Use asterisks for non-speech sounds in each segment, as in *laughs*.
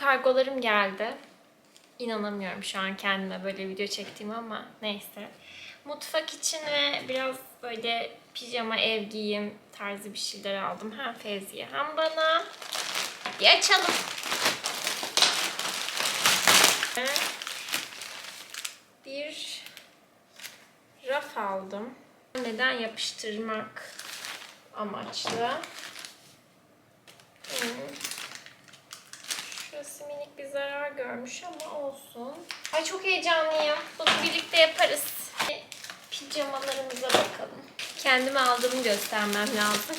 kargolarım geldi. İnanamıyorum şu an kendime böyle video çektiğim ama neyse. Mutfak için ve biraz böyle pijama ev giyim tarzı bir şeyler aldım. Hem Fevzi'ye hem bana. Bir açalım. Bir raf aldım. Neden yapıştırmak amaçlı. Hmm. Şurası minik bir zarar görmüş ama olsun. Ay çok heyecanlıyım. Bunu birlikte yaparız. Pijamalarımıza bakalım. Kendime aldığımı göstermem lazım.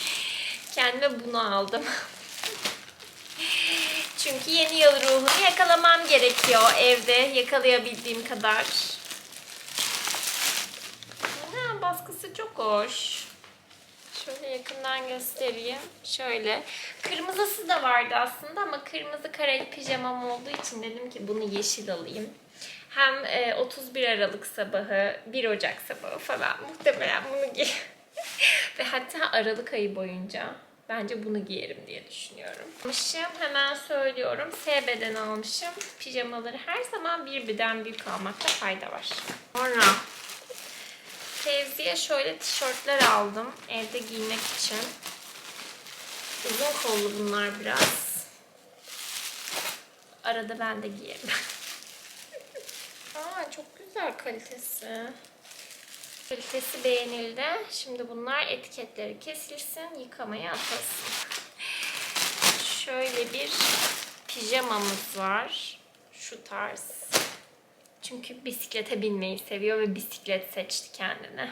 *laughs* Kendime bunu aldım. *laughs* Çünkü yeni yıl ruhunu yakalamam gerekiyor evde yakalayabildiğim kadar. Ha, baskısı çok hoş. Şöyle yakından göstereyim. Şöyle. Kırmızısı da vardı aslında ama kırmızı kareli pijamam olduğu için dedim ki bunu yeşil alayım. Hem e, 31 Aralık sabahı, 1 Ocak sabahı falan muhtemelen bunu giy. *laughs* Ve hatta Aralık ayı boyunca bence bunu giyerim diye düşünüyorum. Almışım hemen söylüyorum. SB'den almışım. Pijamaları her zaman bir beden büyük almakta fayda var. Sonra Fevzi'ye şöyle tişörtler aldım evde giymek için. Uzun kollu bunlar biraz. Arada ben de giyerim. *laughs* Aa çok güzel kalitesi. Kalitesi beğenildi. Şimdi bunlar etiketleri kesilsin, yıkamaya atasın. Şöyle bir pijamamız var. Şu tarz. Çünkü bisiklete binmeyi seviyor ve bisiklet seçti kendine.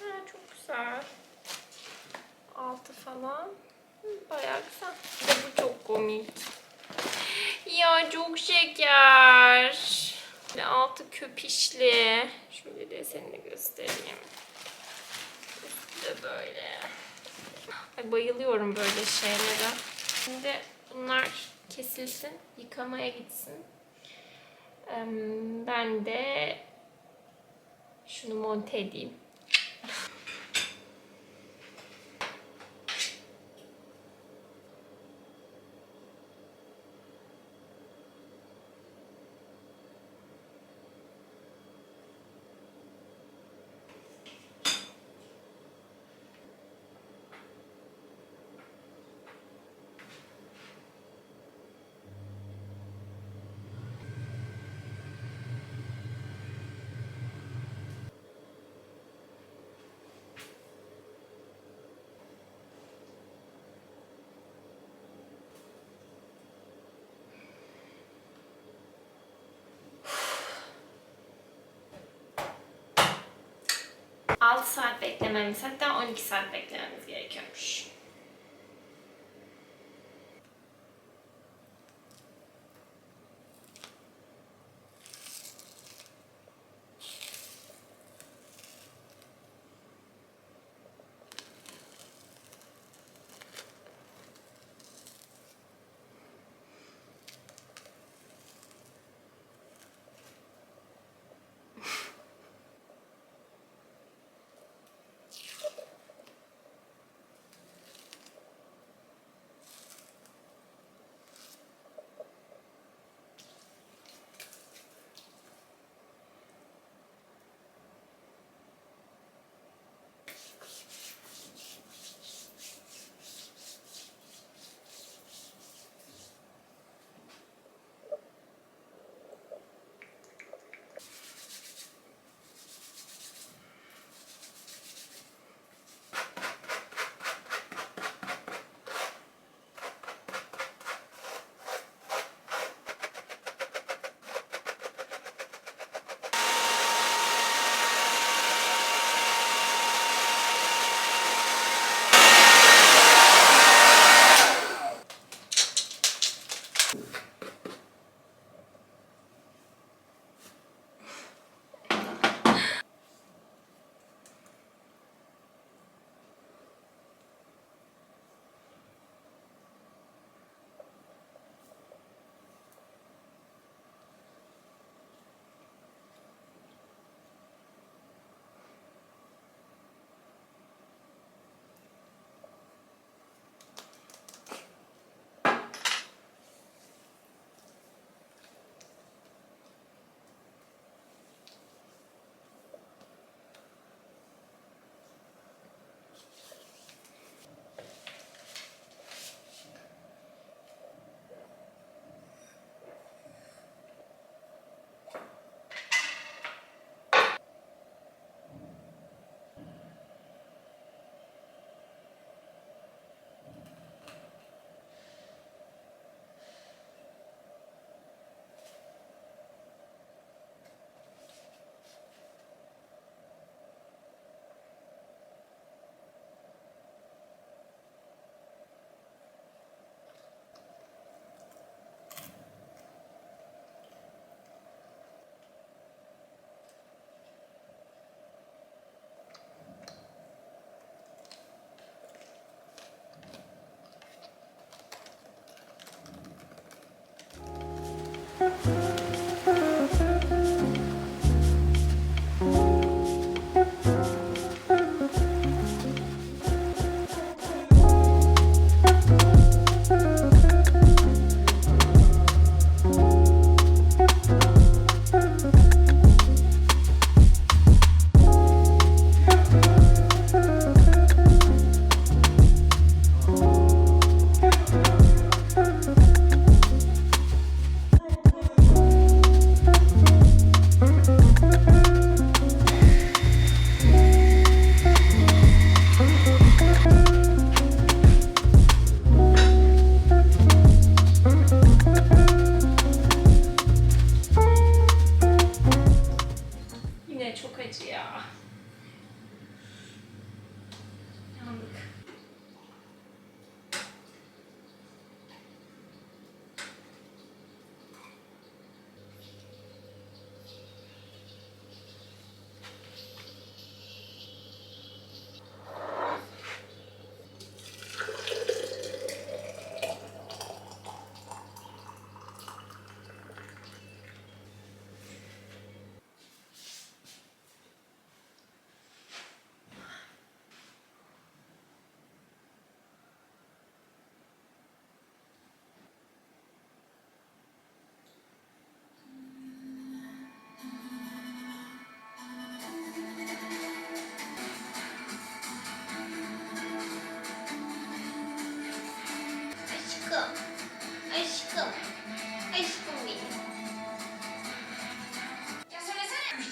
Ha, çok güzel. Altı falan. Bayağı güzel. Bir de bu çok komik. Ya çok şeker. Böyle altı köpişli. Şöyle desenini göstereyim. Üstü de böyle. Ay bayılıyorum böyle şeylere. Şimdi bunlar kesilsin, yıkamaya gitsin. Ben de şunu monte edeyim. Altı saat beklememiz hatta 12 saat beklememiz gerekiyormuş.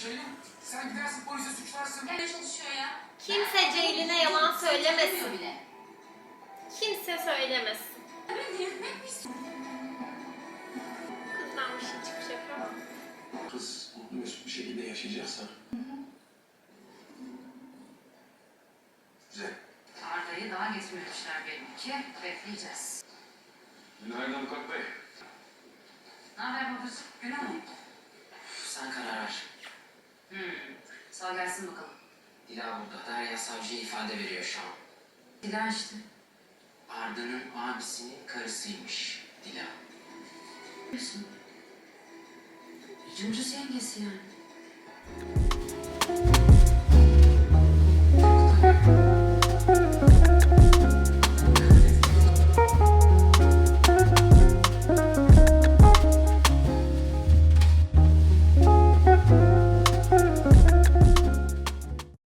Ceylin, sen gidersin polise suçlarsın. Ne çalışıyor ya? Kimse Ceylin'e yalan söylemesin. Bile. Kimse söylemesin. Misin? Kızdan bir şey ama. Kız mutlu mesut bir şekilde yaşayacaksa. Güzel. Arda'yı daha getirmemişler belli ki. Bekleyeceğiz. Günaydın avukat bey. Ne haber babacığım? Günah mı? Sen karar ver. Hmm. Sağ gelsin bakalım. Dila burada. Derya savcıya ifade veriyor şu an. Dila işte. Arda'nın abisinin karısıymış Dila. Biliyorsun. Cımcız yengesi yani.